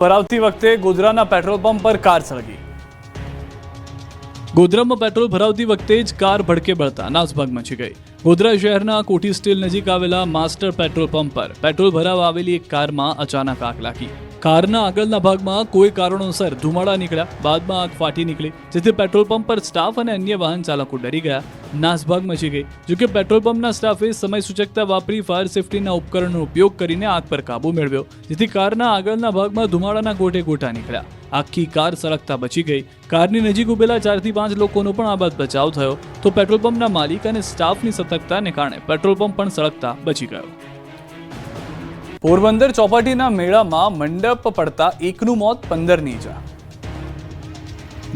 ભરાવતી વખતે ગોધરાના petrol pump પર કાર સળગી. ગોધરામાં પેટ્રોલ ભરાવતી વખતે જ કાર ભડકે બળતા નાસભાગ મચી ગઈ. ગોધરા શહેરના કોઠી સ્ટીલ નજીક આવેલા માસ્ટર પેટ્રોલ પંપ પર પેટ્રોલ ભરાવા આવેલી એક કારમાં અચાનક આગ લાગી. કારના આગળના ભાગમાં કોઈ કારણોસર ધુમાડા નીકળ્યા. બાદમાં આગ ફાટી નીકળી, જેથી પેટ્રોલ પંપ પર સ્ટાફ અને અન્ય વાહન ચાલકો ડરી ગયા. નાસભાગ મચી ગઈ. જોકે પેટ્રોલ પંપના સ્ટાફે સમય સૂચકતા વાપરી ફાયર સેફટીના ઉપકરણનો ઉપયોગ કરીને આગ પર કાબુ મેળવ્યો, જેથી કારના આગળના ભાગમાં ધુમાડાના ગોટે ગોટા નીકળ્યા. આખી કાર સળગતા બચી ગઈ. કારની નજીક ઉભેલા ચારથી પાંચ લોકોનો પણ આ બચાવ થયો. તો પેટ્રોલ પંપના માલિક અને સ્ટાફની સતર્કતાને કારણે પેટ્રોલ પંપ પણ સળગતા બચી ગયો. પોરબંદર ચોપાટીના મેળામાં મંડપ પડતા એકનું મોત પંદરની ઈજા.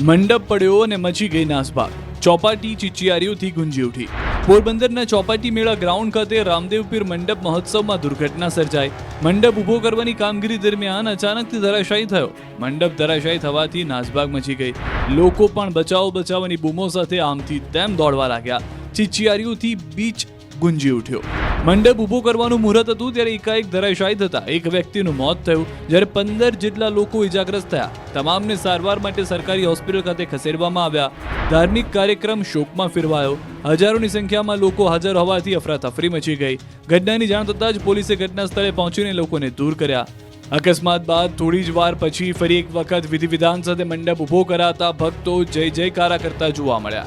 મંડપ પડ્યો અને મચી ગઈ નાસભાગ. ચોપાટી ચિચિયારીઓથી ગુંજી ઉઠી. પોરબંદરના ચોપાટી મેળા ગ્રાઉન્ડ ખાતે રામદેવપીર મંડપ મહોત્સવમાં દુર્ઘટના સર્જાઈ. મંડપ ઊભો કરવાની કામગીરી દરમિયાન અચાનકથી ધરાશાયી થયો. મંડપ ધરાશાયી થવાથી નાસભાગ મચી ગઈ. લોકો પણ બચાવો બચાવવાની બૂમો સાથે આમથી તેમ દોડવા લાગ્યા. ચિચિયારીઓથી બીચ ગુંજી ઉઠ્યો. મંડપ ઊભો કરવાનું મુહૂર્ત હતું ત્યારે એકાએક ધરાશાયી થતા એક વ્યક્તિનું મોત થયું, જ્યારે પંદર જેટલા લોકો ઇજાગ્રસ્ત થયા. તમામને સારવાર માટે સરકારી હોસ્પિટલ ખાતે ખસેડવામાં આવ્યા. ધાર્મિક કાર્યક્રમ શોકમાં ફેરવાયો. હજારોની સંખ્યામાં લોકો હાજર હોવાથી અફરાતફરી મચી ગઈ. ઘટનાની જાણ થતાં જ પોલીસે ઘટના સ્થળે પહોંચીને લોકોને દૂર કર્યા. અકસ્માત બાદ થોડી જ વાર પછી ફરી એક વખત વિધિ વિધાન સાથે મંડપ ઊભો કરાતા ભક્તો જય જયકારા કરતા જોવા મળ્યા.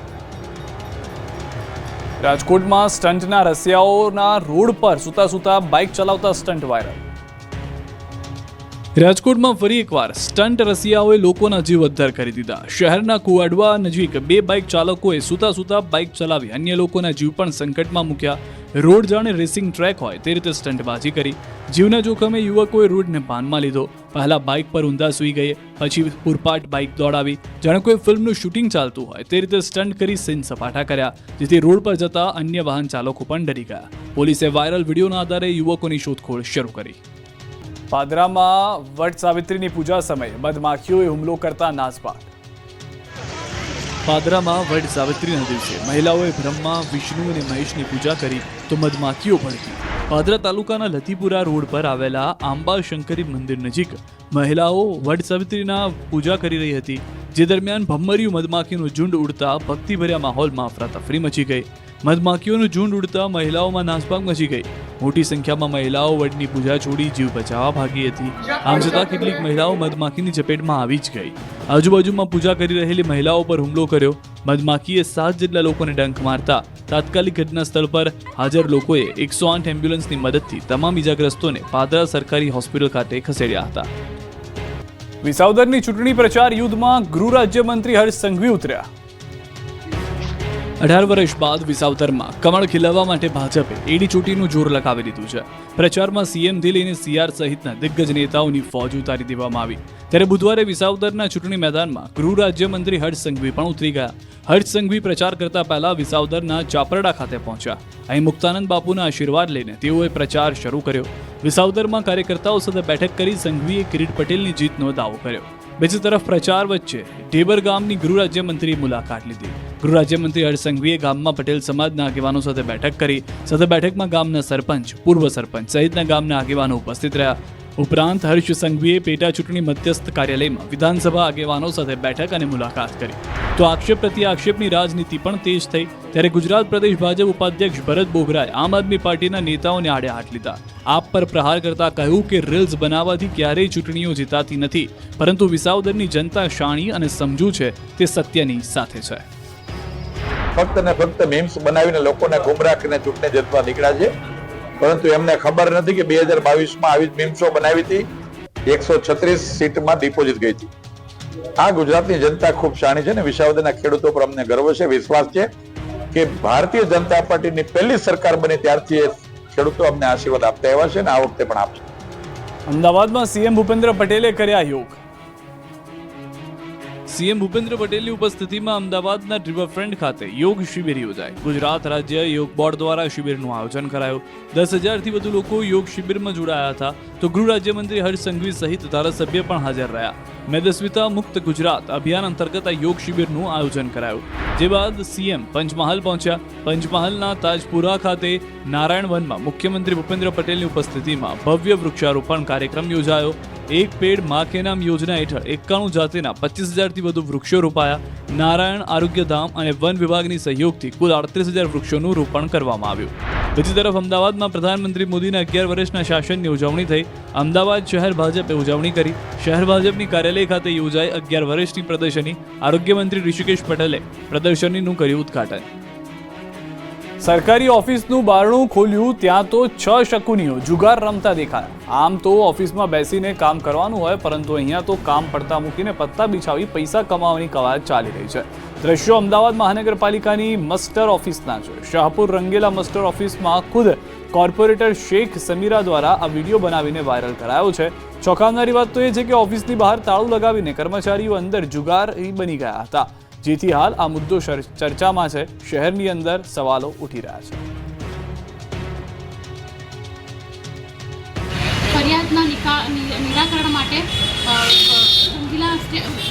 રાજકોટમાં સ્ટંટના રસિયાઓના રોડ પર સૂતા સૂતા બાઇક ચલાવતા સ્ટંટ વાયરલ. રાજકોટમાં ફરી એકવાર સ્ટંટ રસિયાઓએ લોકોના જીવ અદ્ધર કરી દીધા. શહેરના કુવાડવા નજીક બે બાઇક ચાલકોએ સૂતા સૂતા બાઇક ચલાવી અન્ય લોકોના જીવ પણ સંકટમાં મૂક્યા. રોડ જાણે રેસિંગ ટ્રેક હોય તે રીતે સ્ટંટબાજી કરી. જીવના જોખમે યુવકોએ રોડને પાનમાં લીધો. પહેલા બાઇક પર ઊંધા સૂઈ ગઈ પછી પૂરપાટ બાઇક દોડાવી. જાણે કોઈ ફિલ્મનું શૂટિંગ ચાલતું હોય, તે રીતે સ્ટન્ટ કરી સીન સપાટા કર્યા, જેથી રોડ પર જતા અન્ય વાહન ચાલકો પણ ડરી ગયા. પોલીસે વાયરલ વિડીયોના આધારે યુવકોની શોધખોળ શરૂ કરી. પાદરામાં વટ સાવિત્રીની પૂજા સમયે મધમાખીઓએ હુમલો કરતા નાસભાગ પાદરામાં વડ સાવિત્રીના દિવસે મહિલાઓએ બ્રહ્મા, વિષ્ણુ અને મહેશની પૂજા કરી તો મધમાખીઓ ભડકી પાદરા તાલુકાના લતીપુરા રોડ પર આવેલા આંબા શંકરી મંદિર નજીક મહિલાઓ વડ સાવિત્રીના પૂજા કરી રહી હતી, જે દરમિયાન ભમ્મરિયું મધમાખીનું ઝુંડ ઉડતા ભક્તિભર્યા માહોલમાં અફરાતફરી મચી ગઈ. મધમાખીઓનું ઝુંડ ઉડતા મહિલાઓમાં નાસભાગ મચી ગઈ. મોટી સંખ્યામાં મહિલાઓ વડની પૂજા છોડી જીવ બચાવવા ભાગી હતી. આમ છતાં કેટલીક મહિલાઓ મધમાખીની ચપેટમાં આવી જ ગઈ. આજુબાજુમાં પૂજા કરી રહેલી મહિલાઓ પર હુમલો કર્યો. મધમાખીએ સાત જેટલા લોકોને ડંખ મારતા તાત્કાલિક ઘટના સ્થળ પર હાજર લોકોએ એકસો આઠ એમ્બ્યુલન્સની મદદથી તમામ ઇજાગ્રસ્તોને પાદરા સરકારી હોસ્પિટલ ખાતે ખસેડ્યા હતા. વિસાવદરની ચૂંટણી પ્રચાર યુદ્ધમાં ગૃહ રાજ્યમંત્રી હર્ષ સંઘવી ઉતર્યા. અઢાર વર્ષ બાદ વિસાવદરમાં કમળ ખીલવવા માટે ભાજપે એડી ચોટીનું જોર લગાવી દીધું છે. પ્રચારમાં સીએમથી લઈને સીઆર સહિતના દિગ્ગજ નેતાઓની ફોજ ઉતારી દેવામાં આવી. ત્યારે બુધવારે વિસાવદરના ચૂંટણી મેદાનમાં ગૃહ રાજ્યમંત્રી હર્ષ સંઘવી પણ ઉતરી ગયા. હર્ષ સંઘવી પ્રચાર કરતા પહેલા વિસાવદરના ચાપરડા ખાતે પહોંચ્યા. અહીં મુક્તાનંદ બાપુના આશીર્વાદ લઈને તેઓએ પ્રચાર શરૂ કર્યો. વિસાવદરમાં કાર્યકર્તાઓ સાથે બેઠક કરી સંઘવીએ કિરીટ પટેલની જીતનો દાવો કર્યો. બીજી તરફ પ્રચાર વચ્ચે ઢેબર ગામની ગૃહ રાજ્યમંત્રીએ મુલાકાત લીધી. ગૃહ રાજ્યમંત્રી હર્ષ ગામમાં પટેલ સમાજના આગેવાનો સાથે બેઠક કરી, સાથે બેઠકમાં ગામના સરપંચ, પૂર્વ સરપંચ સહિતના ગામના આગેવાનો ઉપસ્થિત રહ્યા. ઉપરાંત હર્ષ સંઘવીએ પેટા ચૂંટણી મધ્યસ્થ કાર્યાલયમાં વિધાનસભા આગેવાનો સાથે બેઠક અને મુલાકાત કરી. તો આક્ષેપ પ્રત્યે આક્ષેપની રાજનીતિ પણ તેજ થઈ. ત્યારે ગુજરાત પ્રદેશ ભાજપ ઉપાધ્યક્ષ ભરત બોગરાએ આમ આદમી પાર્ટીના નેતાઓને આડે હાથ લીધા. આપ પર પ્રહાર કરતા કહ્યું કે રીલ્સ બનાવવાથી ક્યારેય ચૂંટણીઓ જીતાતી નથી. પરંતુ વિસાવદરની જનતા શાણી અને સમજુ છે, તે સત્યની સાથે છે. ફક્ત ને ફક્ત મીમ્સ બનાવીને લોકોને ગુમરાહ કરીને ચૂંટણી જીતવા નીકળ્યા છે. પરંતુ એમને ખબર નથી કે બે હજાર બાવીસમાં આવી જ મીમ્સો બનાવી હતી. એકસો છત્રીસ સીટમાં ડિપોઝિટ ગઈ હતી. આ ગુજરાતની જનતા ખૂબ શાણી છે ને વિસાવદરના ખેડૂતો પર અમને ગર્વ છે, વિશ્વાસ છે કે ભારતીય જનતા પાર્ટીની પહેલી સરકાર બની ત્યારથી ખેડૂતો અમને આશીર્વાદ આપતા એવા છે ને આ વખતે પણ આપશે. અમદાવાદમાં સીએમ ભૂપેન્દ્ર પટેલે કર્યા યોગ. સીએમ ભૂપેન્દ્ર પટેલની ઉપસ્થિતિમાં અમદાવાદના રિવરફ્રન્ટ ખાતે યોગ શિબિર યોજાઈ ગુજરાત રાજ્ય યોગ બોર્ડ દ્વારા શિબિરનું આયોજન કરાયું. દસ હજારથી વધુ લોકો યોગ શિબિરમાં જોડાયા હતા. તો ગૃહ રાજ્યમંત્રી હર્ષ સંઘવી સહિત ધારાસભ્ય પણ હાજર રહ્યા. મેદસ્વિતા મુક્ત ગુજરાત અભિયાન અંતર્ગત આ યોગ શિબિરનું આયોજન કરાયું. જે બાદ સીએમ પંચમહાલ પહોંચ્યા. પંચમહાલના તાજપુરા ખાતે નારાયણ વનમાં મુખ્યમંત્રી ભૂપેન્દ્ર પટેલની ઉપસ્થિતિમાં ભવ્ય વૃક્ષારોપણ કાર્યક્રમ યોજાયો. એક પેડ મા યોજના હેઠળ એકાણું જાતિના પચીસ હજારથી વધુ વૃક્ષો રોપાયા. નારાયણ આરોગ્યધામ અને વન વિભાગની સહયોગથી કુલ આડત્રીસ હજાર વૃક્ષોનું રોપણ કરવામાં આવ્યું. બીજી તરફ અમદાવાદમાં પ્રધાનમંત્રી મોદીના અગિયાર વર્ષના શાસનની ઉજવણી થઈ. અમદાવાદ શહેર ભાજપે ઉજવણી કરી. શહેર ભાજપની કાર્યાલય ખાતે યોજાઈ અગિયાર વર્ષની પ્રદર્શની આરોગ્યમંત્રી ઋષિકેશ પટેલે પ્રદર્શનીનું કર્યું ઉદઘાટન. સરકારી ઓફિસનું બારણું ખોલ્યું ત્યાં તો છ શકુનીઓ જુગાર રમતા દેખાયા. આમ તો ઓફિસમાં બેસીને કામ કરવાનું હોય, પરંતુ અહીંયા તો કામ પડતા મૂકીને પત્તા બિછાવી પૈસા કમાવાની કવાયત ચાલી રહી છે. દ્રશ્યો અમદાવાદ મહાનગરપાલિકાની મસ્ટર ઓફિસના છે શાહપુર રંગેલા મસ્ટર ઓફિસમાં ખુદ કોર્પોરેટર શેખ સમીરા દ્વારા આ વીડિયો બનાવીને વાયરલ કરાયો છે. ચોંકાવનારી વાત તો એ છે કે ઓફિસની બહાર તાળું લગાવીને કર્મચારીઓ અંદર જુગાર બની ગયા હતા. જેથી હાલ આ મુદ્દો ચર્ચામાં છે. શહેરની અંદર સવાલો ઉઠી રહ્યા છે. ફરિયાદના નિરાકરણ માટે રંગીલા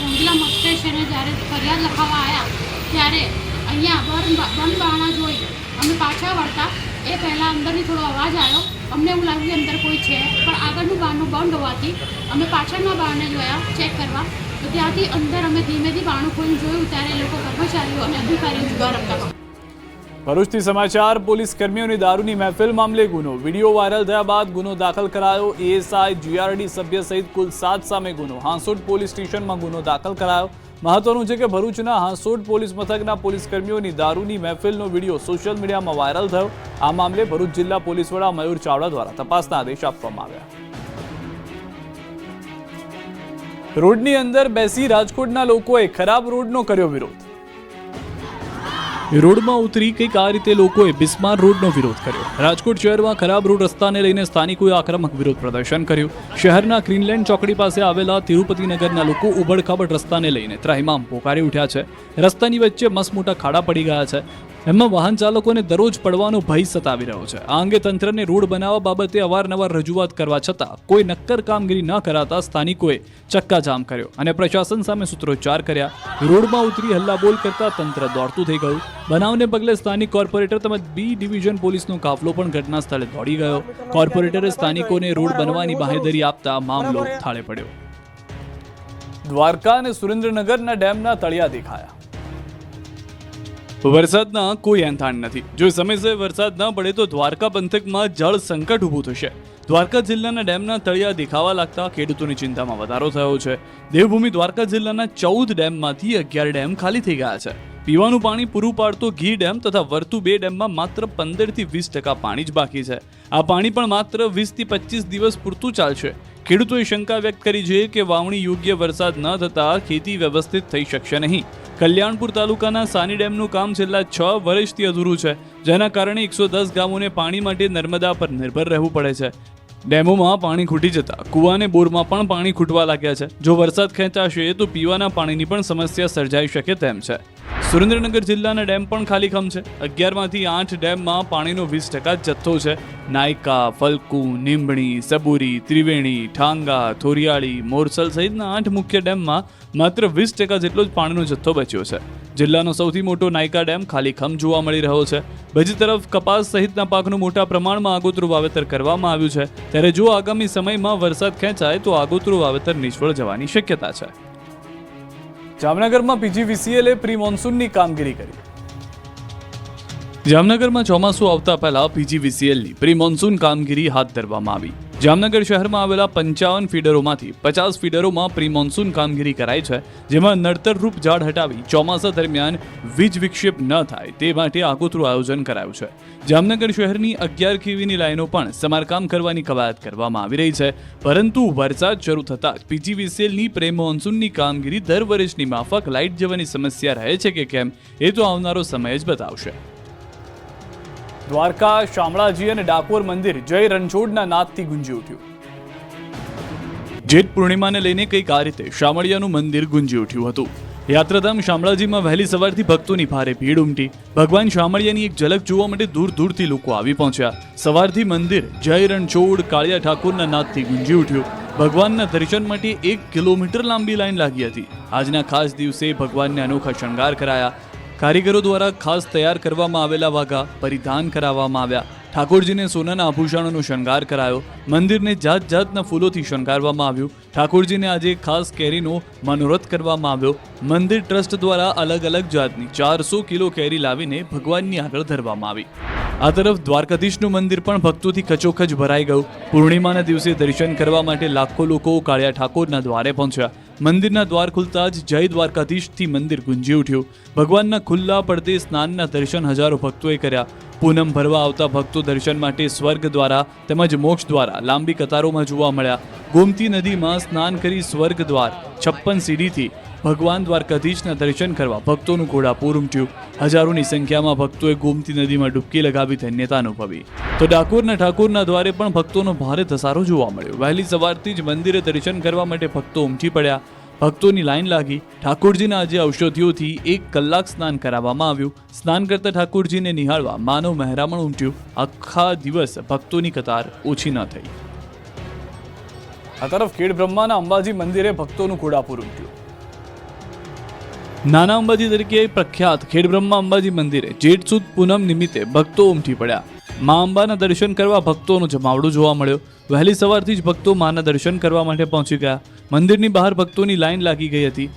રંગીલા સ્ટેશને જ્યારે ફરિયાદ લખાવવા આવ્યા ત્યારે અહીંયા બંધ બા- બંધ જોઈ અમે પાછા વળતા, એ પહેલાં અંદરથી થોડો અવાજ આવ્યો અમને એવું લાગ્યું કે અંદર કોઈ છે, પણ આગળનું બારણું બંધ હોવાથી અમે પાછળના બારણે જોયા, ચેક કરવા. તો ત્યાંથી અંદર અમે ધીમેથી બારણું ખોલીને જોયું, ત્યારે એ લોકો કર્મચારીઓ અને અધિકારીઓ જુદા રમતા ભરૂચથી સમાચાર, પોલીસ કર્મીઓની દારૂની મહેફિલ મામલે ગુનો. વીડિયો વાયરલ થયા બાદ ગુનો દાખલ કરાયો. એએસઆઈ, જીઆરડી સભ્ય સહિત કુલ સાત સામે ગુનો. હાંસોડ પોલીસ સ્ટેશનમાં ગુનો દાખલ કરાયો. મહત્વનું છે કે ભરૂચના હાંસોડ પોલીસ મથકના પોલીસ કર્મીઓની દારૂની મહેફિલનો વીડિયો સોશિયલ મીડિયામાં વાયરલ થયો. આ મામલે ભરૂચ જિલ્લા પોલીસ વડા મયુર ચાવડા દ્વારા તપાસના આદેશ આપવામાં આવ્યા. રોડની અંદર બેસી રાજકોટના લોકોએ ખરાબ રોડનો કર્યો વિરોધ. રોડમાં ઉતરી કંઈક આ રીતે લોકોએ બિસ્માર રોડનો વિરોધ કર્યો. રાજકોટ શહેરમાં ખરાબ રોડ રસ્તાને લઈને સ્થાનિકોએ આક્રમક વિરોધ પ્રદર્શન કર્યું. શહેરના ગ્રીનલેન્ડ ચોકડી પાસે આવેલા તિરુપતિનગરના લોકો ઉબડખાબડ રસ્તાને લઈને ત્રાહિમામ પોકારી ઉઠ્યા છે. રસ્તાની વચ્ચે મસ્ત મોટા ખાડા પડી ગયા છે. એમાં વાહન ચાલકોને દરરોજ પડવાનો ભય સતાવી રહ્યો છે. આ અંગે તંત્રને રોડ બનાવવા બાબતે અવારનવાર રજૂઆત કરવા છતાં કોઈ નક્કર કામગીરી ન કરાતા સ્થાનિકોએ ચક્કાજામ કર્યો અને પ્રશાસન સામે સૂત્રોચ્ચાર કર્યા. રોડમાં ઉતરી હલ્લાબોલ કરતા તંત્ર દોડતું થઈ ગયું. બનાવને પગલે સ્થાનિક કોર્પોરેટર તેમજ બી ડિવિઝન પોલીસનો કાફલો પણ ઘટના સ્થળે દોડી ગયો. કોર્પોરેટરે સ્થાનિકોને રોડ બનવાની બાહેધરી આપતા મામલો થાળે પડ્યો. દ્વારકા અને સુરેન્દ્રનગરના ડેમના તળિયા દેખાયા. વરસાદના કોઈ એંધાણ નથી. જો સમયસર વરસાદ ન પડે તો દ્વારકા પંથકમાં જળ સંકટ ઊભું થશે. દ્વારકા જિલ્લાના ડેમના તળિયા દેખાવા લાગતા ખેડૂતોની ચિંતામાં વધારો થયો છે. દેવભૂમિ દ્વારકા જિલ્લાના ચૌદ ડેમમાંથી અગિયાર ડેમ ખાલી થઈ ગયા છે. પીવાનું પાણી પૂરું પાડતો ઘી ડેમ તથા વર્તુ બે ડેમમાં માત્ર પંદરથી વીસ ટકા પાણી જ બાકી છે. આ પાણી પણ માત્ર વીસથી પચીસ દિવસ પૂરતું ચાલશે. ખેડૂતોએ શંકા વ્યક્ત કરી છે કે વાવણી યોગ્ય વરસાદ ન થતા ખેતી વ્યવસ્થિત થઈ શકશે નહીં. કલ્યાણપુર તાલુકાના સાની ડેમનું કામ છેલ્લા છ વર્ષથી અધૂરું છે, જેના કારણે એકસો દસ ગામોને પાણી માટે નર્મદા પર નિર્ભર રહેવું પડે છે. ડેમોમાં પાણી ખૂટી જતા કુવાને બોરમાં પણ પાણી ખૂટવા લાગ્યા છે. જો વરસાદ ખેંચાશે તો પીવાના પાણીની પણ સમસ્યા સર્જાઈ શકે તેમ છે. સુરેન્દ્રનગર જિલ્લાના ડેમ પણ ખાલીખમ છે. અગિયારમાંથી આઠ ડેમમાં પાણીનો વીસ ટકા જથ્થો છે. નાયકા, ફલકુ નીમણી સબુરી, ત્રિવેણી, ઠાંગા, થોરિયાળી, મોરસલ સહિતના આઠ મુખ્ય ડેમમાં માત્ર વીસ ટકા જેટલો જ પાણીનો જથ્થો બચ્યો છે. જિલ્લાનો સૌથી મોટો નાયકા ડેમ ખાલીખમ જોવા મળી રહ્યો છે. બીજી તરફ કપાસ સહિતના પાકનું મોટા પ્રમાણમાં આગોતરું વાવેતર કરવામાં આવ્યું છે. ત્યારે જો આગામી સમયમાં વરસાદ ખેંચાય તો આગોતરું વાવેતર નિષ્ફળ જવાની શક્યતા છે. જામનગરમાં પીજીવીસીએલે પ્રી મોન્સૂનની કામગીરી કરી. જામનગરમાં ચોમાસું આવતા પહેલા પીજીવીસીએલની પ્રી મોન્સૂન કામગીરી હાથ ધરવામાં આવી. જામનગર શહેરમાં આવેલા પંચાવન ફીડરોમાંથી પચાસ ફીડરોમાં પ્રી મોન્સૂન કામગીરી કરાઈ છે, જેમાં નડતરરૂપ ઝાડ હટાવી ચોમાસા દરમિયાન વીજ વિક્ષેપ ન થાય તે માટે આગોતરું આયોજન કરાયું છે. જામનગર શહેરની અગિયાર કેવીની લાઈનો પણ સમારકામ કરવાની કવાયત કરવામાં આવી રહી છે, પરંતુ વરસાદ શરૂ થતાં જ પીજીવીસીએલની પ્રે મોન્સૂનની કામગીરી દર વર્ષની માફક લાઇટ જવાની સમસ્યા રહે છે કે કેમ, એ તો આવનારો સમય જ બતાવશે. દ્વારકા, શામળાજી અને ડાકોર મંદિર જય રણછોડના નાદથી ગુંજી ઉઠ્યું. જેઠ પૂર્ણિમાને લઈને કંઈક આ રીતે શામળિયાનું મંદિર ગુંજી ઉઠ્યું હતું. યાત્રાધામ શામળાજીમાં વહેલી સવારથી ભક્તોની ભારે ભીડ ઉમટી. ભગવાન શામળિયાની એક ઝલક જોવા માટે દૂર દૂરથી લોકો આવી પહોંચ્યા. સવારથી મંદિર જય રણછોડ, કાળિયા ઠાકોરના નાદથી ગુંજી ઉઠ્યું. ભગવાનના દર્શન માટે એક કિલોમીટર લાંબી લાઈન લાગી હતી. આજના ખાસ દિવસે ભગવાનને અનોખા શણગાર કરાયા. કારીગરો દ્વારા ખાસ તૈયાર કરવામાં આવેલા વાઘા પરિધાન કરાવવામાં આવ્યા. ઠાકોરજીને સોનાના આભૂષણોનો શણગાર કરાયો. મંદિરને જાત જાતના ફૂલોથી શણગારવામાં આવ્યું. ઠાકોરજીને આજે ખાસ કેરીનો મનોરથ કરવામાં આવ્યો. મંદિર ટ્રસ્ટ દ્વારા અલગ અલગ જાતની ચારસો કિલો કેરી લાવીને ભગવાનની આગળ ધરવામાં આવી. આ તરફ દ્વારકાધીશનું મંદિર પણ ભક્તોથી કચોખચ ભરાઈ ગયું. પૂર્ણિમાના દિવસે દર્શન કરવા માટે લાખો લોકો કાળિયા ઠાકોરના દ્વારે પહોંચ્યા. મંદિરના દ્વાર ખુલતા જ જય દ્વારકાધીશથી મંદિર ગુંજી ઉઠ્યું. ભગવાનના ખુલ્લા પડદે સ્નાનના દર્શન હજારો ભક્તોએ કર્યા. પૂનમ ભરવા આવતા ભક્તો દર્શન માટે સ્વર્ગ દ્વારા તેમજ મોક્ષ દ્વારા લાંબી કતારોમાં જોવા મળ્યા. ગોમતી નદીમાં સ્નાન કરી સ્વર્ગ દ્વાર છપ્પન સીડીથી ભગવાન દ્વારકાધીશના દર્શન કરવા ભક્તોનું ઘોડાપૂર ઉમટ્યું હજારોની સંખ્યામાં ભક્તોએ ગોમતી નદીમાં ડૂબકી લગાવી ધન્યતા અનુભવી. તો ડાકોરના ઠાકોરના દ્વારે પણ ભક્તોનો ભારે ધસારો જોવા મળ્યો. વહેલી સવારથી જ મંદિરે દર્શન કરવા માટે ભક્તો ઉમટી પડ્યા. ભક્તોની લાઈન લાગી. ઠાકોરજીના આજે ઔષધિઓથી એક કલાક સ્નાન કરાવવામાં આવ્યું. સ્નાન કરતા ઠાકોરજીને નિહાળવા માનવ મહેરામણ ઉમટ્યું. આખા દિવસ ભક્તોની કતાર ઓછી ન થઈ. આ તરફ ખેડ બ્રહ્માના અંબાજી મંદિરે ભક્તોનું ઘોડાપુર ઉમટ્યું. નાના અંબાજી તરીકે પ્રખ્યાત ખેડબ્રહ્મા અંબાજી મંદિરે જેઠ સુદ પૂનમ નિમિત્તે ભક્તો ઉમટી પડ્યા. મા અંબાના દર્શન કરવા ભક્તોનો જમાવડો જોવા મળ્યો. વહેલી સવારથી જ ભક્તો માના દર્શન કરવા માટે પહોંચી ગયા. મંદિરની બહાર ભક્તોની લાઈન લાગી ગઈ હતી.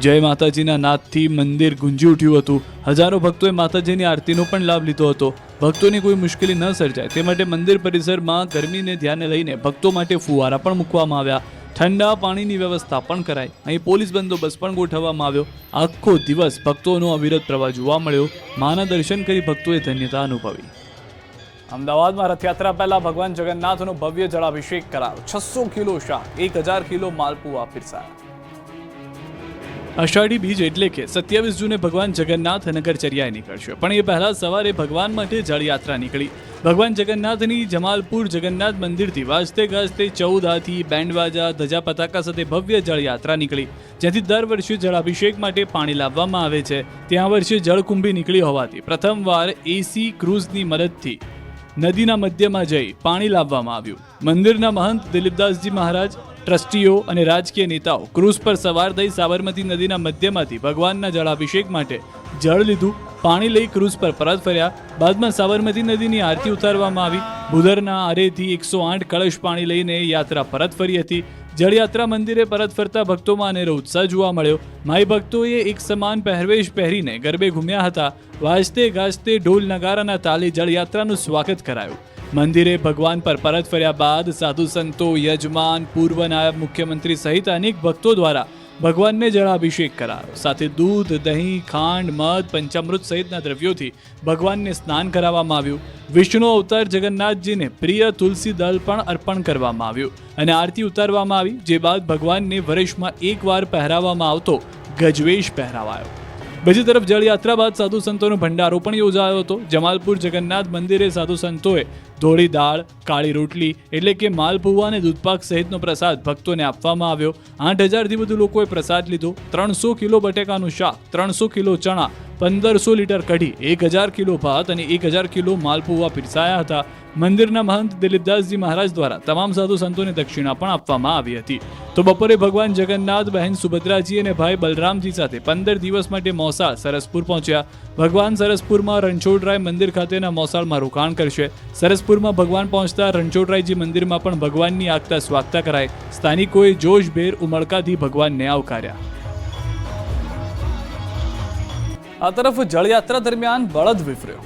જય માતાજીના નાદથી મંદિર ગુંજી ઉઠ્યું હતું. હજારો ભક્તોએ માતાજીની આરતીનો પણ લાભ લીધો હતો. ભક્તોની કોઈ મુશ્કેલી ન સર્જાય. તે માટે મંદિર પરિસરમાં ગરમીને ધ્યાને લઈને ભક્તો માટે ફુવારા પણ મૂકવામાં આવ્યા. ઠંડા પાણીની વ્યવસ્થા પણ કરાઈ. અહીં પોલીસ બંદોબસ્ત પણ ગોઠવવામાં આવ્યો. આખો દિવસ ભક્તોનો અવિરત પ્રવાહ જોવા મળ્યો. માના દર્શન કરી ભક્તોએ ધન્યતા અનુભવી. અમદાવાદમાં રથયાત્રા પહેલા ભગવાન જગન્નાથનો ભવ્ય જળાભિષેક કરાયો. છસો કિલો શાક, એક હજાર કિલો માલપુઆ પીરસાયા અષાઢી બીજ એટલે કે સત્યાવીસ જૂને ભગવાન જગન્નાથ નગરચર્યાએ નીકળશે પણ એ પહેલા સવારે ભગવાન માટે જળયાત્રા નીકળી. ભગવાન જગન્નાથની જમાલપુર જગન્નાથ મંદિરથી વાજતે ગાજતે ચૌદ હાથી બેન્ડવાજા ધજા પતાકા સાથે ભવ્ય જળયાત્રા નીકળી, જેથી દર વર્ષે જળાભિષેક માટે પાણી લાવવામાં આવે છે. ત્યાં વર્ષે જળકુંભી નીકળી હોવાથી પ્રથમવાર એસી ક્રૂઝની મદદથી નદીના મધ્યમાં જઈ પાણી લાવવામાં આવ્યું. મંદિરના મહંત દિલીપદાસજી મહારાજ ટ્રસ્ટીઓ અને રાજકીય નેતાઓ ક્રૂઝ પર સવાર થઈ સાબરમતી નદીના મધ્યમાંથી ભગવાનના જળાભિષેક માટે જળ લીધું, પાણી લઈ ક્રૂઝ પર પરત ફર્યા. બાદમાં સાબરમતી નદીની આરતી ઉતારવામાં આવી. ભૂધરના આરેથી એકસો આઠ કળશ પાણી લઈને યાત્રા પરત ફરી હતી. જળયાત્રા મંદિરે પરત ફરતા ભક્તોમાં અનેરો ઉત્સાહ જોવા મળ્યો. માઈ ભક્તોએ એક સમાન પહેરવેશ પહેરીને ગરબે ઘૂમ્યા હતા. વાજતે ગાજતે ઢોલ નગારાના તાલે જળયાત્રાનું સ્વાગત કરાયું. મંદિરે ભગવાન પર પરત ફર્યા બાદ સાધુ સંતો, યજમાન, પૂર્વ નાયબ મુખ્યમંત્રી સહિત અનેક ભક્તો દ્વારા ભગવાનને જળાભિષેક કરાયો. સાથે દૂધ, દહીં, ખાંડ, મધ, પંચામૃત સહિતના દ્રવ્યોથી ભગવાનને સ્નાન કરાવવામાં આવ્યું. વિષ્ણુ અવતાર જગન્નાથજીને પ્રિય તુલસી દળ પણ અર્પણ કરવામાં આવ્યું અને આરતી ઉતારવામાં આવી, જે બાદ ભગવાનને વર્ષમાં એકવાર પહેરાવવામાં આવતો ગજવેશ પહેરાવાયો. બીજી તરફ જળયાત્રા બાદ સાધુ સંતોનો ભંડારો પણ યોજાયો હતો. જમાલપુર જગન્નાથ મંદિરે સાધુ સંતોએ ધોળી દાળ, કાળી રોટલી, એટલે કે માલપુવા અને દૂધપાક સહિતનો પ્રસાદ ભક્તોને આપવામાં આવ્યો. આઠ હજારથી વધુ લોકોએ પ્રસાદ લીધો. ત્રણસો કિલો બટેકાનું શાક, ત્રણસો કિલો ચણા પંદરસો લીટર કઢી, એક હજાર કિલો ભાત અને એક હજાર કિલો માલપુવા પીરસાયા હતા. મંદિરના મહંત દિલીપદાસજી મહારાજ દ્વારા તમામ સાધુ સંતોને દક્ષિણા પણ આપવામાં આવી હતી. તો બપોરે ભગવાન જગન્નાથ, બહેન સુભદ્રાજી અને ભાઈ બલરામજી સાથે પંદર દિવસ માટે મોસાળ સરસપુર પહોંચ્યા. ભગવાન સરસપુરમાં રણછોડરાય મંદિર ખાતેના મોસાળમાં રોકાણ કરશે. સરસપુરમાં ભગવાન પહોંચતા રણછોડરાયજી મંદિરમાં પણ ભગવાનની આગતા સ્વાગતા કરાય. સ્થાનિકોએ જોશભેર ઉમળકાથી ભગવાનને આવકાર્યા. આ તરફ જળયાત્રા દરમિયાન બળદ વિફર્યો.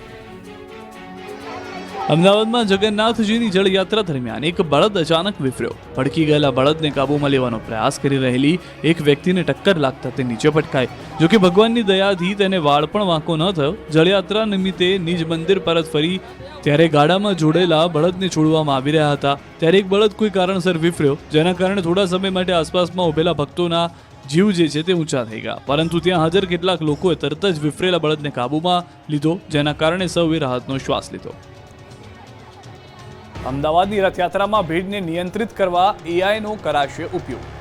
અમદાવાદમાં જગન્નાથજીની જળયાત્રા દરમિયાન એક બળદ અચાનક વિફર્યો. ભડકી ગયેલા બળદને કાબૂમાં લેવાનો પ્રયાસ કરી રહેલી એક વ્યક્તિને ટક્કર લાગતા તે નીચે પટકાય જો કે ભગવાનની દયાથી તેને વાળ પણ વાંકો ન થયો. જળયાત્રા નિમિત્તે નિજ મંદિર પરત ફરી ત્યારે ગાડામાં જોડેલા બળદને છોડવામાં આવી રહ્યા હતા. ત્યારે એક બળદ કોઈ કારણસર વિફર્યો, જેના કારણે થોડા સમય માટે આસપાસમાં ઉભેલા ભક્તોના જીવ જે છે તે ઊંચા થઈ ગયા. પરંતુ ત્યાં હાજર કેટલાક લોકોએ તરત જ વિફરેલા બળદને કાબૂમાં લીધો, જેના કારણે સૌએ રાહતનો શ્વાસ લીધો. અમદાવાદની રથયાત્રામાં ભીડને નિયંત્રિત કરવા એઆઈનો કરાશે ઉપયોગ.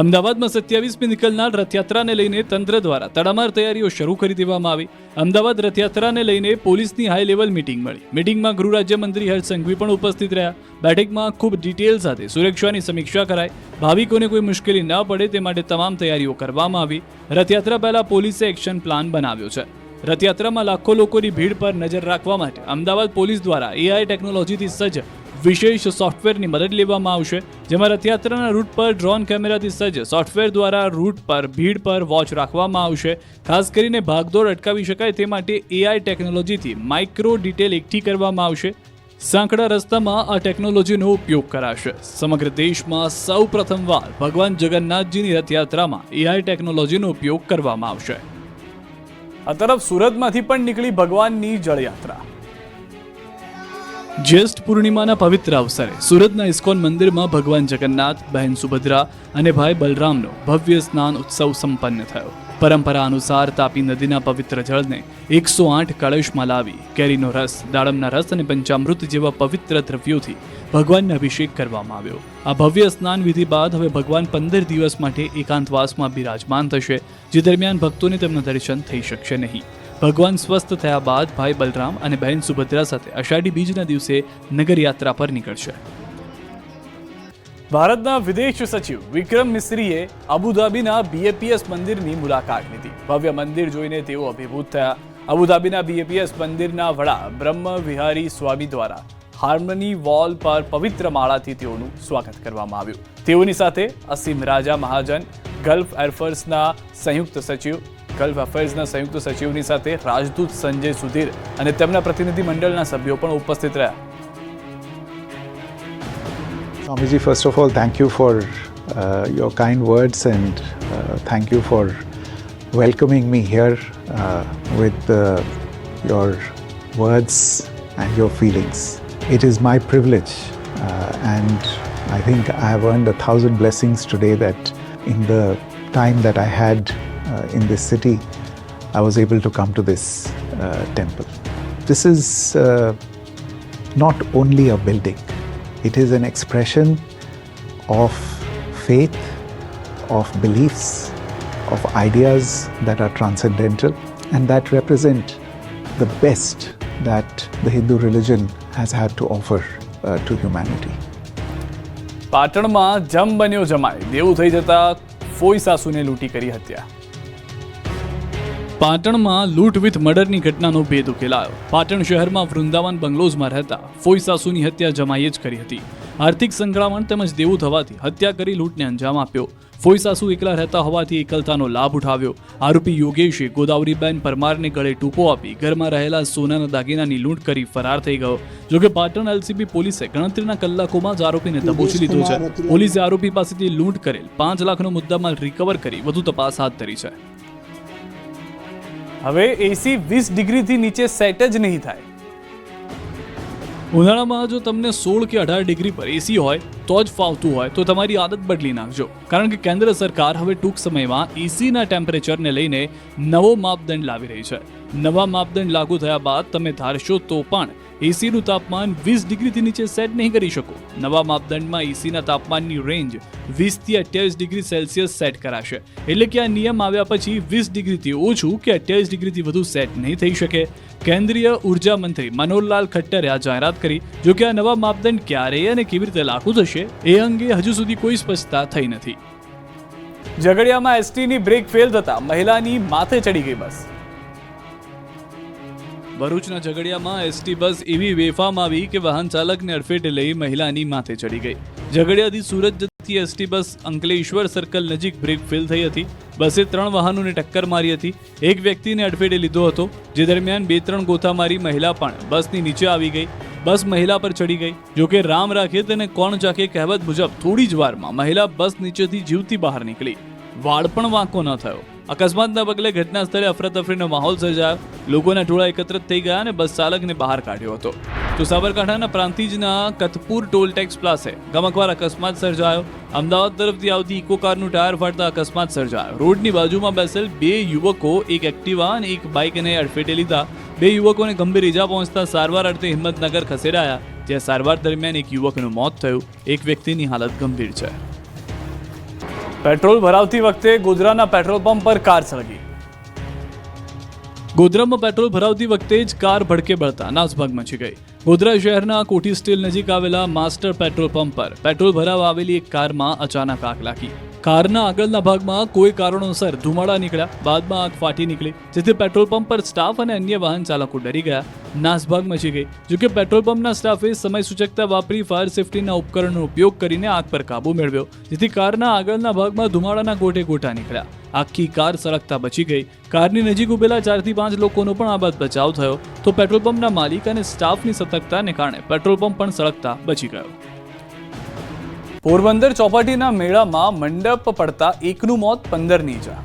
અમદાવાદમાં સત્યાવીસમી નીકળનાર રથયાત્રાને લઈને તંત્ર દ્વારા તડામાર તૈયારીઓ શરૂ કરી દેવામાં આવી. અમદાવાદ રથયાત્રાને લઈને પોલીસની હાઈ લેવલ મીટિંગ મળી. મિટિંગમાં ગૃહ રાજ્યમંત્રી હર્ષ સંઘવી પણ ઉપસ્થિત રહ્યા. બેઠકમાં ખૂબ ડિટેલ સાથે સુરક્ષાની સમીક્ષા કરાઈ. ભાવિકોને કોઈ મુશ્કેલી ન પડે તે માટે તમામ તૈયારીઓ કરવામાં આવી. રથયાત્રા પહેલા પોલીસે એક્શન પ્લાન બનાવ્યો છે. રથયાત્રામાં લાખો લોકોની ભીડ પર નજર રાખવા માટે અમદાવાદ પોલીસ દ્વારા એઆઈ ટેકનોલોજીથી સજ્જ વિશેષ સોફ્ટવેરની મદદ લેવામાં આવશે, જેમાં રથયાત્રાના રૂટ પર ડ્રોન કેમેરાથી સજ્જ સોફ્ટવેર દ્વારા રૂટ પર ભીડ પર વોચ રાખવામાં આવશે. ખાસ કરીને ભાગદોડ અટકાવી શકાય તે માટે એઆઈ ટેકનોલોજીથી માઇક્રો ડિટેલ એકઠી કરવામાં આવશે. સાંકડા રસ્તામાં આ ટેકનોલોજીનો ઉપયોગ કરાશે. સમગ્ર દેશમાં સૌ પ્રથમવાર ભગવાન જગન્નાથજીની રથયાત્રામાં એઆઈ ટેકનોલોજીનો ઉપયોગ કરવામાં આવશે. આ તરફ સુરતમાંથી પણ નીકળી ભગવાનની જળયાત્રા. જ્યેષ્ઠ પૂર્ણિમાના પવિત્ર અવસરે સુરતના ઇસ્કોન મંદિરમાં ભગવાન જગન્નાથ, બહેન સુભદ્રા અને ભાઈ બલરામનો ભવ્ય સ્નાન ઉત્સવ સંપન્ન થયો. પરંપરા અનુસાર તાપી નદીના પવિત્ર જળને એકસો આઠ કળશમાં લાવી કેરીનો રસ, દાડમના રસ અને પંચામૃત જેવા પવિત્ર દ્રવ્યોથી ભગવાનને અભિષેક કરવામાં આવ્યો. આ ભવ્ય સ્નાન વિધિ બાદ હવે ભગવાન પંદર દિવસ માટે એકાંતવાસમાં બિરાજમાન થશે, જે દરમિયાન ભક્તોને તેમના દર્શન થઈ શકશે નહીં. ભગવાન સ્વસ્થ થયા બાદ ભાઈ બલરામ અને બહેન સુભદ્રા સાથે અષાઢી બીજના દિવસે નગર યાત્રા પર નીકળશે. ભારતના વિદેશ સચિવ વિક્રમ મિસ્રીએ અબુધાબીના બીએપીએસ મંદિરની મુલાકાત લીધી. ભવ્ય મંદિર જોઈને તેઓ અભિભૂત થયા. અબુધાબીના બીએપીએસ મંદિરના વડા બ્રહ્મ વિહારી સ્વામી દ્વારા હાર્મની વોલ પર પવિત્ર માળાથી તેઓનું સ્વાગત કરવામાં આવ્યું. તેઓની સાથે અસીમ રાજા મહાજન, ગલ્ફ એરફોર્સના સંયુક્ત સચિવ ગલ્ફ અફેર્સના સંયુક્ત સચિવની સાથે રાજદૂત સંજય સુધીર અને તેમના પ્રતિનિધિ મંડળના સભ્યો પણ ઉપસ્થિત રહ્યા Swamiji, first of all, thank you for uh, your kind words and uh, thank you for welcoming me here uh, with uh, your words and your feelings. It is my privilege, uh, and I think I have earned a thousand blessings today that in the time that I had uh, in this city, I was able to come to this uh, temple. This is uh, not only a building, it is an expression of faith, of beliefs, of ideas that are transcendental and that represent the best that the Hindu religion has had to offer uh, to humanity. પાટણમાં જમ બન્યો જમાય દેવું થઈ જતા ફોઈ સાસુને લૂંટી કરી હત્યા પાટણમાં લૂંટ વિથ મર્ડરની ઘટનાનો ભેદ ઉકેલાયો. પાટણ શહેરમાં વૃંદાવન બંગલોઝમાં રહેતા ફોઈ સાસુની હત્યા જમાઈએ જ કરી હતી. આર્થિક સંકળામણ તેમજ દેવું થવાથી હત્યા કરી લૂંટને અંજામ આપ્યો. ફોઈ સાસુ એકલા રહેતા હોવાથી એકલતાનો લાભ ઉઠાવ્યો. આરોપી યોગેશે ગોદાવરીબેન પરમારને ગળે ટૂંકો આપી ઘરમાં રહેલા સોનાના દાગીનાની લૂંટ કરી ફરાર થઈ ગયો. જોકે પાટણ એલસીબી પોલીસે ગણતરીના કલાકોમાં જ આરોપીને દબોચી લીધો છે. પોલીસે આરોપી પાસેથી લૂંટ કરેલ પાંચ લાખનો મુદ્દામાલ રિકવર કરી વધુ તપાસ હાથ ધરી છે. હવે એસી વીસ ડિગ્રીથી નીચે સેટ જ નહીં થાય. ઉનાળામાં જો તમને સોળ કે અઢાર ડિગ્રી પર એસી હોય, તો જ ફાવતું હોય, તો તમારી આદત બદલી નાખજો. કારણ કે કેન્દ્ર સરકાર હવે ટૂંક સમયમાં એસીના ટેમ્પરેચરને લઈને નવો માપદંડ લાવી રહી છે. નવા માપદંડ લાગુ થયા બાદ તમે ધારશો તો પણ એસીનું તાપમાન વીસ ડિગ્રીથી નીચે સેટ નહીં કરી શકો. નવા માપદંડમાં એસીના તાપમાનની રેન્જ વીસથી અઠ્યાવીસ ડિગ્રી સેલ્સિયસ સેટ કરાશે. એટલે કે આ નિયમ આવ્યા પછી વીસ ડિગ્રીથી ઓછું કે અઠ્યાવીસ ડિગ્રીથી વધુ સેટ નહીં થઈ શકે. કેન્દ્રીય ઊર્જા મંત્રી મનોહરલાલ ખટ્ટરે આ જાહેરાત કરી, જો કે આ નવા માપદંડ ક્યારે અને કેવી રીતે લાગુ થશે એ અંગે હજુ સુધી કોઈ સ્પષ્ટતા થઈ નથી. ઝઘડિયામાં એસટીની બ્રેક ફેલ થતાં મહિલાની માથે ચડી ગઈ બસ. ભરૂચના ઝઘડિયામાં એસટી બસ એવી વેફામ આવી કે વાહન ચાલકને અડફેટે લઈ મહિલાની માથે ચડી ગઈ. ઝઘડિયાથી સુરત જતી એસટી બસ અંકલેશ્વર સર્કલ નજીક બ્રેક ફેલ થઈ હતી. બસે ત્રણ વાહનોને ટક્કર મારી હતી. એક વ્યક્તિને અડફેટે લીધો હતો. જે દરમિયાન બે ત્રણ ગોથા મારી મહિલા પણ બસની નીચે આવી ગઈ. બસ મહિલા પર ચડી ગઈ. જોકે રામ રાખે તેને કોણ ચાકે કહેવત મુજબ થોડી જ વારમાં મહિલા બસ નીચેથી જીવતી બહાર નીકળી. વાળ પણ વાંકો ન થયો. અકસ્માતના પગલે ઘટના સ્થળે અફરાતફરીનો માહોલ સર્જાયો. લોકોના ટોળા એકત્રિત થઈ ગયા અને બસ ચાલકને બહાર કાઢ્યો હતો. તો સાબરકાંઠાના પ્રાંતિજના કતપુર ટોલ ટેક્સ પ્લાસે ગમકવાર અકસ્માત સર્જાયો. અમદાવાદ તરફથી આવતી ઇકો કારનું ટાયર ફાટતા અકસ્માત સર્જાયો. રોડની બાજુમાં બેસેલ બે યુવકો, એક એક્ટિવા અને એક બાઇકને અડફેટે લીધા. બે યુવકોને ગંભીર ઇજા પહોંચતા સારવાર અર્થે હિંમતનગર ખસેડાયા, જ્યાં સારવાર દરમિયાન એક યુવકનું મોત થયું. એક વ્યક્તિની હાલત ગંભીર છે. પેટ્રોલ ભરાવતી વખતે ગોધરાના પેટ્રોલ પંપ પર કાર સળગી. ગોધરામાં પેટ્રોલ ભરાવતી વખતે જ કાર ભડકે બળતા નાસભાગ મચી ગઈ. ગોધરા શહેરના કોઠી સ્ટીલ નજીક આવેલા માસ્ટર પેટ્રોલ પંપ પર પેટ્રોલ ભરાવા આવેલી એક કારમાં અચાનક આગ લાગી. કારના આગળના ભાગમાં કોઈ કારણોસર ધુમાડા નીકળ્યા. બાદમાં આગ ફાટી નીકળી, જેથી પેટ્રોલ પંપ પર સ્ટાફ અને અન્ય વાહન ચાલકો ડરી ગયા. નાસભાગ મચી ગઈ. જોકે પેટ્રોલ પંપના સ્ટાફે સમય સૂચકતા વાપરી ફાયર સેફટીના ઉપકરણનો ઉપયોગ કરીને આગ પર કાબુ મેળવ્યો, જેથી કારના આગળના ભાગમાં ધુમાડાના ગોટે ગોટા નીકળ્યા. આખી કાર સળગતા બચી ગઈ. કારની નજીક ઉભેલા ચારથી પાંચ લોકોનો પણ આ બાદ બચાવ થયો. તો પેટ્રોલ પંપના માલિક અને સ્ટાફની સતર્કતાને કારણે પેટ્રોલ પંપ પણ સળગતા બચી ગયો. પોરબંદર ચોપાટીના મેળામાં મંડપ પડતા એકનું મોત પંદરની ઇજા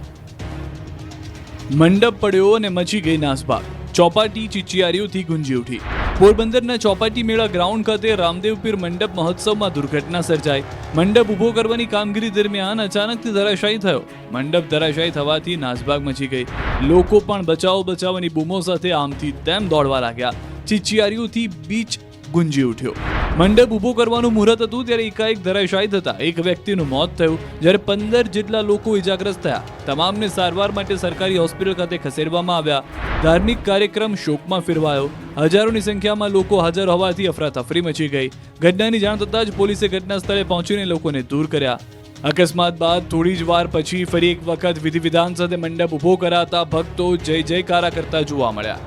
મંડપ પડ્યો અને મચી ગઈ નાસભાગ. ચોપાટી ચિચિયારીઓથી ગુંજી ઉઠી. પોરબંદરના ચોપાટી મેળા ગ્રાઉન્ડ ખાતે રામદેવપીર મંડપ મહોત્સવમાં દુર્ઘટના સર્જાઈ. મંડપ ઊભો કરવાની કામગીરી દરમિયાન અચાનકથી ધરાશાયી થયો. મંડપ ધરાશાયી થવાથી નાસભાગ મચી ગઈ. લોકો પણ બચાવો બચાવવાની બૂમો સાથે આમથી તેમ દોડવા લાગ્યા. ચિચિયારીઓથી બીચ ગુંજી ઉઠ્યો. મંડપ ઊભો કરવાનું મુહૂર્ત હતું ત્યારે એકાએક ધરાશાયી થતા એક વ્યક્તિનું મોત થયું, જ્યારે પંદર જેટલા લોકો ઇજાગ્રસ્ત થયા. તમામને સારવાર માટે સરકારી હોસ્પિટલ ખાતે ખસેડવામાં આવ્યા. ધાર્મિક કાર્યક્રમ શોકમાં ફેરવાયો. હજારોની સંખ્યામાં લોકો હાજર હોવાથી અફરાતફરી મચી ગઈ. ઘટનાની જાણ થતાં જ પોલીસે ઘટના સ્થળે પહોંચીને લોકોને દૂર કર્યા. અકસ્માત બાદ થોડી જ વાર પછી ફરી એક વખત વિધિ વિધાન સાથે મંડપ ઊભો કરાતા ભક્તો જય જયકારા કરતા જોવા મળ્યા.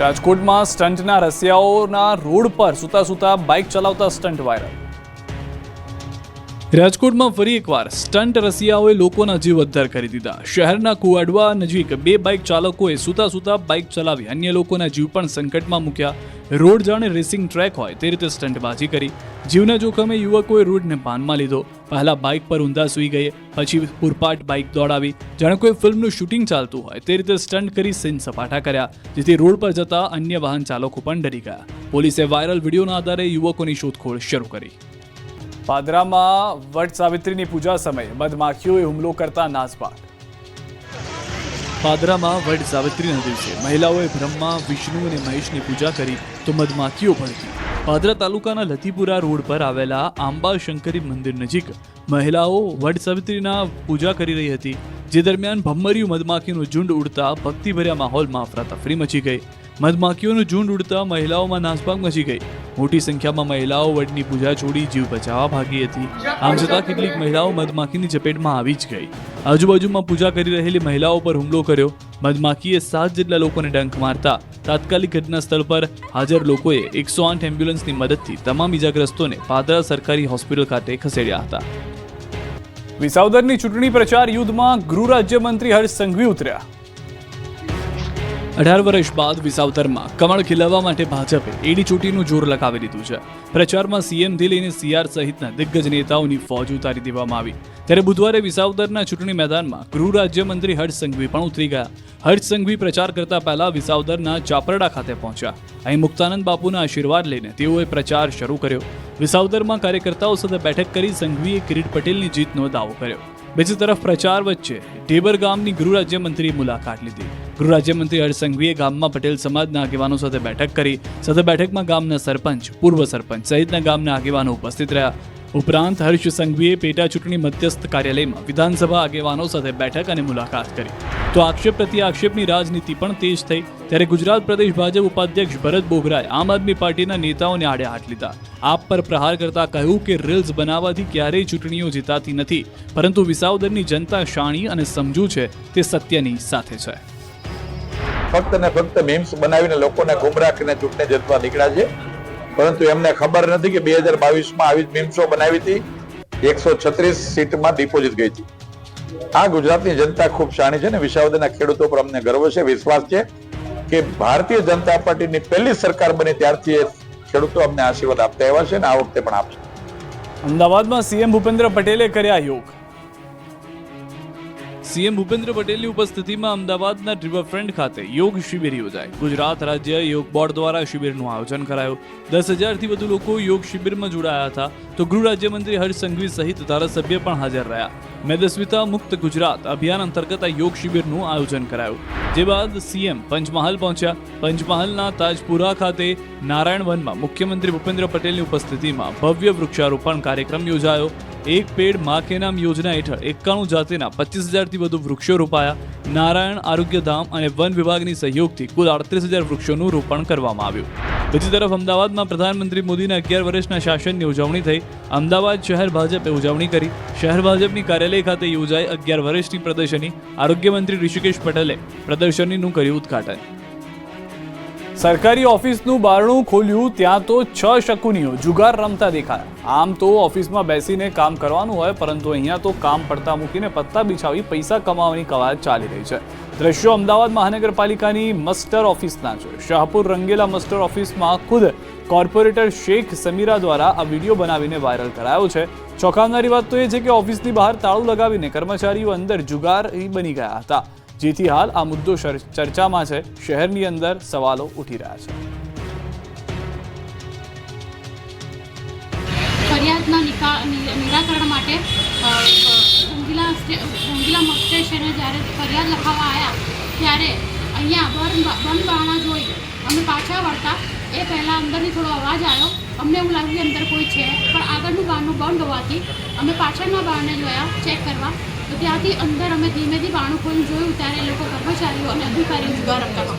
રાજકોટમાં સ્ટંટના રસિયાઓના રોડ પર સૂતા સૂતા બાઇક ચલાવતા સ્ટંટ વાયરલ. રાજકોટમાં ફરી એકવાર સ્ટંટ રસિયાઓએ લોકોના જીવ ઉદ્ધાર કરી દીધા. શહેરના કુવાડવા નજીક બે બાઇક ચાલકોએ સૂતા સૂતા બાઇક ચલાવી અન્ય લોકોના જીવ પણ સંકટમાં મૂક્યા. રોડ જાણે રેસિંગ ટ્રેક હોય તે રીતે સ્ટંટબાજી કરી. જીવના જોખમે યુવકોએ રોડને પાનમાં લીધો. પહેલા બાઇક પર ઊંધા સૂઈ ગઈ પછી પૂરપાટ બાઇક દોડાવી. જાણે કોઈ ફિલ્મનું શૂટિંગ ચાલતું હોય તે રીતે સ્ટન્ટ કરી સીન સપાટા કર્યા, જેથી રોડ પર જતા અન્ય વાહન ચાલકો પણ ડરી ગયા. પોલીસે વાયરલ વિડીયોના આધારે યુવકોની શોધખોળ શરૂ કરી. પાદરામાં વટ સાવિત્રીની પૂજા સમયે મધમાખીઓએ હુમલો કરતા નાસભાગ પાદરામાં વડ સાવિત્રીના દિવસે મહિલાઓએ બ્રહ્મા, વિષ્ણુ અને મહેશની પૂજા કરી તો મધમાખીઓ ભળતી પાદરા તાલુકાના લતીપુરા રોડ પર આવેલા આંબા શંકરી મંદિર નજીક મહિલાઓ વડ સાવિત્રીના પૂજા કરી રહી હતી. જે દરમિયાન ભમ્મરિયું મધમાખીનું ઝુંડ ઉડતા ભક્તિભર્યા માહોલમાં અફરાતફરી મચી ગઈ. મધમાખીઓનું ઝુંડ ઉડતા મહિલાઓમાં નાસભાગ મચી ગઈ. મોટી સંખ્યામાં મહિલાઓ વડની પૂજા છોડી જીવ બચાવવા ભાગી હતી. આમ છતાં કેટલીક મહિલાઓ મધમાખીની ઝપેટમાં આવી જ ગઈ. આજુબાજુમાં પૂજા કરી રહેલી મહિલાઓ પર હુમલો કર્યો. મધમાખીએ સાત જેટલા લોકોને ડંખ મારતા તાત્કાલિક ઘટના સ્થળ પર હાજર લોકોએ એકસો આઠ એમ્બ્યુલન્સની મદદથી તમામ ઇજાગ્રસ્તોને પાદરા સરકારી હોસ્પિટલ ખાતે ખસેડ્યા હતા. વિસાવદરની ચૂંટણી પ્રચાર યુદ્ધમાં ગૃહ રાજ્યમંત્રી હર્ષ સંઘવી ઉતર્યા. અઢાર વર્ષ બાદ વિસાવતરમાં કમળ ખીલવવા માટે ભાજપે એડી ચોટીનું જોર લગાવી દીધું છે. પ્રચારમાં સીએમથી લઈને સીઆર સહિતના દિગ્ગજ નેતાઓની ફોજ ઉતારી દેવામાં આવી. ત્યારે બુધવારે વિસાવદરના ચૂંટણી મેદાનમાં ગૃહ રાજ્યમંત્રી હર્ષ સંઘવી પણ ઉતરી ગયા. હર્ષ સંઘવી પ્રચાર કરતા પહેલા વિસાવદરના ચાપરડા ખાતે પહોંચ્યા. અહીં મુક્તાનંદ બાપુના આશીર્વાદ લઈને તેઓએ પ્રચાર શરૂ કર્યો. વિસાવદરમાં કાર્યકર્તાઓ સાથે બેઠક કરી સંઘવીએ કિરીટ પટેલની જીતનો દાવો કર્યો. બીજી તરફ પ્રચાર વચ્ચે ઢેબર ગામની ગૃહ રાજ્યમંત્રીએ મુલાકાત લીધી. ગૃહ રાજ્યમંત્રી હરસંઘવીએ સંઘવીએ ગામમાં પટેલ સમાજના આગેવાનો સાથે બેઠક કરી. સાથે બેઠકમાં ગામના સરપંચ, પૂર્વ સરપંચ સહિતના ગામના આગેવાનો ઉપસ્થિત રહ્યા. ઉપરાંત હર્ષ સંઘવીએ પેટા ચૂંટણી મધ્યસ્થ કાર્યાલયમાં વિધાનસભા આગેવાનો સાથે બેઠક અને મુલાકાત કરી. તો આક્ષેપ પ્રતિ આક્ષેપની રાજનીતિ પણ તેજ થઈ. ત્યારે ગુજરાત પ્રદેશ ભાજપ ઉપાધ્યક્ષ ભરત બોગરાએ આમ આદમી પાર્ટીના નેતાઓને આડે હાથ લીધા. આપ પર પ્રહાર કરતા કહ્યું કે રીલ્સ બનાવવાથી ક્યારેય ચૂંટણીઓ જીતાતી નથી. પરંતુ વિસાવદરની જનતા શાણી અને સમજુ છે તે સત્યની સાથે છે. ફક્ત ને ફક્ત મીમ્સ બનાવીને લોકોને ગુમરાહ કરીને ચૂંટણી જીતવા નીકળ્યા છે. પરંતુ એમને ખબર નથી કે બે હજાર બાવીસમાં આવી જ મીમસો બનાવી હતી. એકસો છત્રીસ સીટમાં ડિપોઝિટ ગઈ હતી. આ ગુજરાતની જનતા ખૂબ શાણી છે ને વિસાવદરના ખેડૂતો પર અમને ગર્વ છે, વિશ્વાસ છે કે ભારતીય જનતા પાર્ટીની પહેલી સરકાર બની ત્યારથી એ ખેડૂતો અમને આશીર્વાદ આપતા એવા છે ને આ વખતે પણ આપશે. અમદાવાદમાં સીએમ ભૂપેન્દ્ર પટેલે કર્યા યોગ. સીએમ ભૂપેન્દ્ર પટેલની ઉપસ્થિતિમાં અમદાવાદના રિવરફ્રન્ટ ખાતે યોગ શિબિર યોજાઈ ગુજરાત રાજ્ય યોગ બોર્ડ દ્વારા શિબિરનું આયોજન કરાયું. દસ હજારથી વધુ લોકો યોગ શિબિરમાં જોડાયા હતા. તો ગૃહ રાજ્યમંત્રી હર્ષ સંઘવી સહિત ધારાસભ્ય પણ હાજર રહ્યા. મેદસ્વિતા મુક્ત ગુજરાત અભિયાન અંતર્ગત આ યોગ શિબિરનું આયોજન કરાયું. જે બાદ સીએમ પંચમહાલ પહોંચ્યા. પંચમહાલના તાજપુરા ખાતે નારાયણ વનમાં મુખ્યમંત્રી ભૂપેન્દ્ર પટેલની ઉપસ્થિતિમાં ભવ્ય વૃક્ષારોપણ કાર્યક્રમ યોજાયો. એક પેડ મા કે નામ યોજના હેઠળ એકાણું જાતિના પચીસ હજારથી વધુ વૃક્ષો રોપાયા. નારાયણ આરોગ્યધામ અને વન વિભાગની સહયોગથી કુલ અડત્રીસ હજાર વૃક્ષોનું રોપણ કરવામાં આવ્યું. બીજી તરફ અમદાવાદમાં પ્રધાનમંત્રી મોદીના અગિયાર વર્ષના શાસનની ઉજવણી થઈ. અમદાવાદ શહેર ભાજપે ઉજવણી કરી. શહેર ભાજપની કાર્યાલય ખાતે યોજાઈ અગિયાર વર્ષની પ્રદર્શની. આરોગ્યમંત્રી ઋષિકેશ પટેલે પ્રદર્શનીનું કર્યું ઉદ્ઘાટન. સરકારી ઓફિસનું બારણું ખોલ્યું, ત્યાં તો છ શકુનીઓ જુગાર રમતા દેખાયા. આમ તો ઓફિસમાં બેસીને કામ કરવાનું હોય, પરંતુ અહીંયા તો કામ પડતા મૂકીને પત્તા બિછાવી પૈસા કમાવાની કવાયત ચાલી રહી છે. દ્રશ્યો અમદાવાદ મહાનગરપાલિકાની મસ્ટર ઓફિસના છે. શાહપુર રંગેલા મસ્ટર ઓફિસમાં ખુદ કોર્પોરેટર શેખ સમીરા દ્વારા આ વીડિયો બનાવીને વાયરલ કરાયો છે. ચોંકાવનારી વાત તો એ છે કે ઓફિસની બહાર તાળું લગાવીને કર્મચારીઓ અંદર જુગાર બની ગયા હતા. જેથી હાલ આ મુદ્દો ચર્ચામાં છે. શહેરની અંદર સવાલો ઉઠી રહ્યા છે. ફરિયાદના નિરાકરણ માટે ઊંઘીલા મત સ્ટેશને જ્યારે ફરિયાદ લખાવવા આવ્યા ત્યારે અહીંયા બંધ બંધ બારણા જોઈ અમે પાછા વળતા. એ પહેલાં અંદરથી થોડો અવાજ આવ્યો અમને એવું લાગ્યું અંદર કોઈ છે, પણ આગળનું બારણું બંધ હોવાથી અમે પાછળના બારણે જોયા ચેક કરવા. ત્યાંથી અંદર અમે ધીમે ધીમે બાણું ખોલી જોયું, ત્યારે લોકો કર્મચારીઓ અને અધિકારીઓ જુગાર રમતા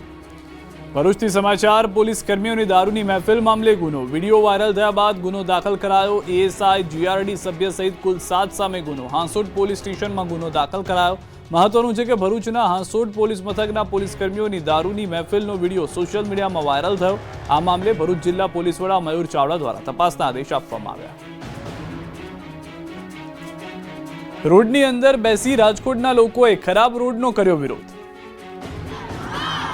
ભરૂચથી સમાચાર, પોલીસ કર્મીઓની દારૂની મહેફિલ મામલે ગુનો. વીડિયો વાયરલ થયા બાદ ગુનો દાખલ કરાયો. એએસઆઈ, જીઆરડી સભ્ય સહિત કુલ સાત સામે ગુનો. હાંસોડ પોલીસ સ્ટેશનમાં ગુનો દાખલ કરાયો. મહત્વનું છે કે ભરૂચના હાંસોડ પોલીસ મથકના પોલીસ કર્મીઓની દારૂની મહેફિલનો વીડિયો સોશિયલ મીડિયામાં વાયરલ થયો. આ મામલે ભરૂચ જિલ્લા પોલીસ વડા મયુર ચાવડા દ્વારા તપાસના આદેશ આપવામાં આવ્યા. રોડની અંદર બેસી રાજકોટના લોકોએ ખરાબ રોડનો કર્યો વિરોધ.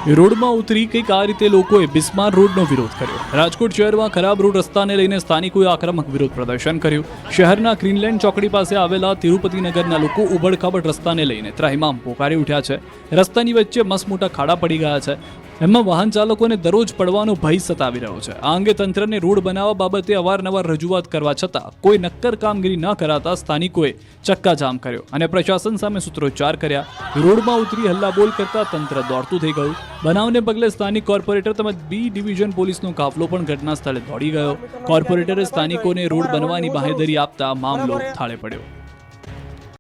રોડમાં ઉતરી કંઈક આ રીતે લોકોએ બિસ્માર રોડનો વિરોધ કર્યો. રાજકોટ શહેરમાં ખરાબ રોડ રસ્તાને લઈને સ્થાનિકોએ આક્રમક વિરોધ પ્રદર્શન કર્યું. શહેરના ગ્રીનલેન્ડ ચોકડી પાસે આવેલા તિરુપતિનગરના લોકો ઉબડખાબડ રસ્તાને લઈને ત્રાહિમામ પોકારી ઉઠ્યા છે. રસ્તાની વચ્ચે મસ્ત મોટા ખાડા પડી ગયા છે. એમાં વાહન ચાલકોને દરરોજ પડવાનો ભય સતાવી રહ્યો છે. આ અંગે તંત્રને રોડ બનાવવા બાબતે અવારનવાર રજૂઆત કરવા છતાં કોઈ નક્કર કામગીરી ન કરાતા સ્થાનિકોએ ચક્કાજામ કર્યો અને પ્રશાસન સામે સૂત્રોચ્ચાર કર્યા. રોડમાં ઉતરી હલ્લાબોલ કરતા તંત્ર દોડતું થઈ ગયું. બનાવને પગલે સ્થાનિક કોર્પોરેટર તેમજ બી ડિવિઝન પોલીસનો કાફલો પણ ઘટના સ્થળે દોડી ગયો. કોર્પોરેટરે સ્થાનિકોને રોડ બનવાની બાહેધરી આપતા મામલો થાળે પડ્યો.